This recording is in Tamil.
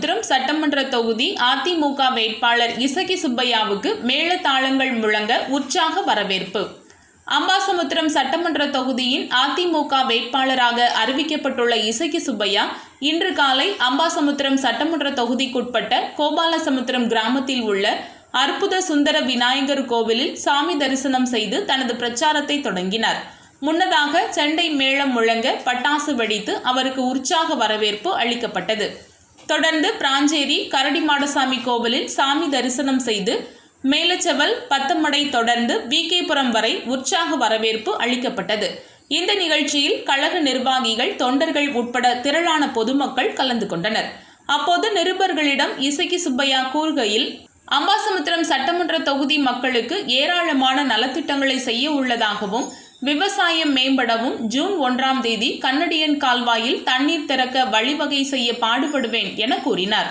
அம்பாசமுத்திரம் சட்டமன்ற தொகுதி அதிமுக வேட்பாளர் இசகி சுப்பையாவுக்கு மேளதாளங்கள் முழங்க உற்சாக வரவேற்பு. அம்பாசமுத்திரம் சட்டமன்ற தொகுதியின் அதிமுக வேட்பாளராக அறிவிக்கப்பட்டுள்ள இசகி சுப்பையா இன்று காலை அம்பாசமுத்திரம் சட்டமன்ற தொகுதிக்குட்பட்ட கோபாலசமுத்திரம் கிராமத்தில் உள்ள அற்புத சுந்தர விநாயகர் கோவிலில் சாமி தரிசனம் செய்து தனது பிரச்சாரத்தை தொடங்கினார். முன்னதாக செண்டை மேளம் முழங்க பட்டாசு வெடித்து அவருக்கு உற்சாக வரவேற்பு அளிக்கப்பட்டது. தொடர்ந்து பிராஞ்சேரி கரடிமாடசாமி கோவிலில் சாமி தரிசனம் செய்து மேலச்செவல் பத்தமடை தொடர்ந்து விகேபுரம் வரை உற்சாக வரவேற்பு அளிக்கப்பட்டது. இந்த நிகழ்ச்சியில் கழக நிர்வாகிகள் தொண்டர்கள் உட்பட திரளான பொதுமக்கள் கலந்து கொண்டனர். அப்போது நிருபர்களிடம் இசக்கி சுப்பையா கூறுகையில் அம்பாசமுத்திரம் சட்டமன்ற தொகுதி மக்களுக்கு ஏராளமான நலத்திட்டங்களை செய்ய உள்ளதாகவும் விவசாயம் மேம்படவும் ஜூன் ஒன்றாம் தேதி கன்னடியன் கால்வாயில் தண்ணீர் திறக்க வழிவகை செய்ய பாடுபடுவேன் என கூறினார்.